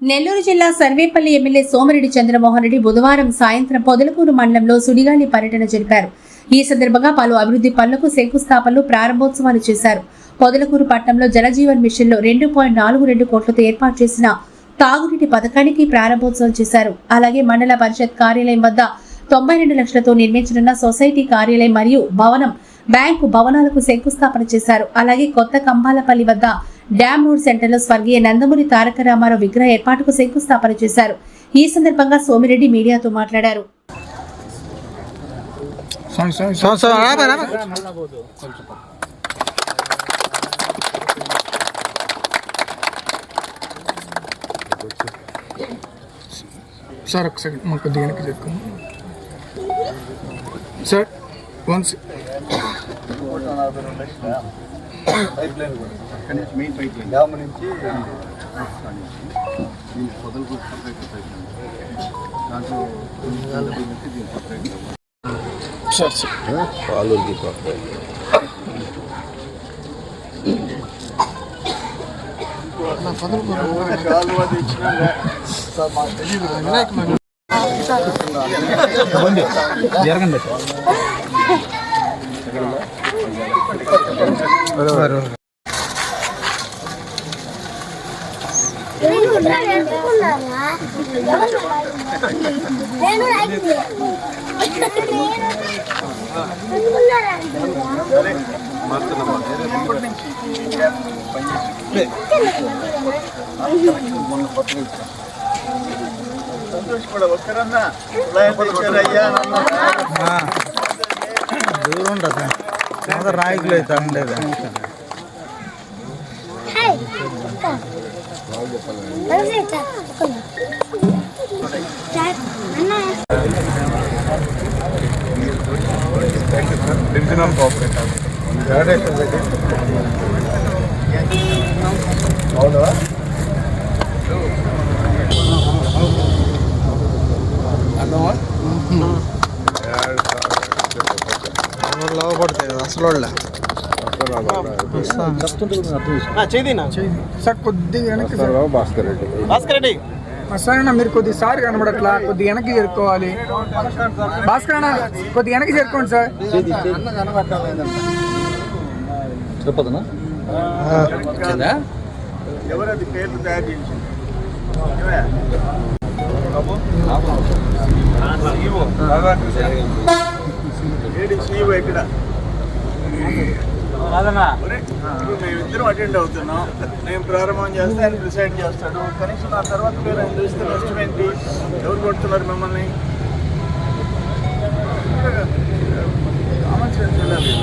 నెల్లూరు జిల్లా సర్వేపల్లి ఎమ్మెల్యే సోమిరెడ్డి చంద్రమోహన్ రెడ్డి బుధవారం సాయంత్రం పొదలకూరు మండలంలో సుడిగాలి పర్యటన జరిపారు. ఈ సందర్భంగా పలు అభివృద్ధి పనులకు శంకుస్థాపనలు ప్రారంభోత్సవాలు చేశారు. పొదలకూరు పట్టణంలో జలజీవన్ మిషన్లో రెండు పాయింట్ నాలుగు రెండు కోట్లతో ఏర్పాటు చేసిన తాగునీటి పథకానికి ప్రారంభోత్సవం చేశారు. అలాగే మండల పరిషత్ కార్యాలయం వద్ద తొంభై రెండు లక్షలతో నిర్మించనున్న సొసైటీ కార్యాలయం మరియు భవనం బ్యాంకు భవనాలకు శంకుస్థాపన చేశారు. అలాగే కొత్త కంబాలపల్లి వద్ద డ్యామ్ రోడ్ సెంటర్లో స్వర్గీయ నందమూరి తారక రామారావు విగ్రహ ఏర్పాటుకు శంకుస్థాపన చేశారు. ఈ సందర్భంగా సోమిరెడ్డి మీడియాతో మాట్లాడారు. సార్ సార్ ఆపే ఆపే. సార్ ఒక సెకండ్ మాకు కొద్దిగా వెనక్కి చెప్పుకోండి సార్ వన్స్ డ్యామ్ నుంచి దీనికి పొదలకు సపరేట్ పైప్ దాంట్లో నుంచి దీనికి సపరేట్ సార్ సార్ పాలూరుకి సపరేట్ జరగండి నేను రైతు దూరం ఉండదు సార్ రాయికులు అయితే ఉండేది డివిజనల్ లోపడతాయి కదా అసలు వాళ్ళ. సార్ కొద్దిగా వెనక్కి సార్. భాస్కర్ రెడ్డి. ఆ, సార్ అన్న మీరు కొద్ది సార్ కనబడట్లా? కొద్దిగా వెనక్కి చేరుకోవాలి. భాస్కర్ అన్న కొద్దిగా వెనక్కి చేరుకోండి సార్. ఎవరది పేర్లు తయారు చేసింది ఇక్కడ మేమిద్దరం అటెండ్ అవుతున్నాం. నేను ప్రారంభం చేస్తే ఆయన ప్రిసైడ్ చేస్తాడు. కనీసం నా తర్వాత మీరు ఆయన చూస్తే నష్టం ఏంటి? ఎవరు కొడుతున్నారు మిమ్మల్ని? కామన్ వెళ్ళాలి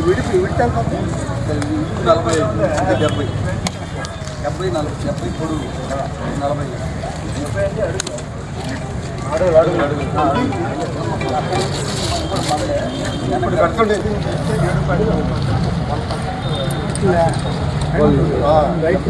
విడిపి విడితే నలభై అంటే డెబ్బై డెబ్బై నలభై డెబ్బై పొడుగు నలభై ఇప్పుడు కట్టండి రైట్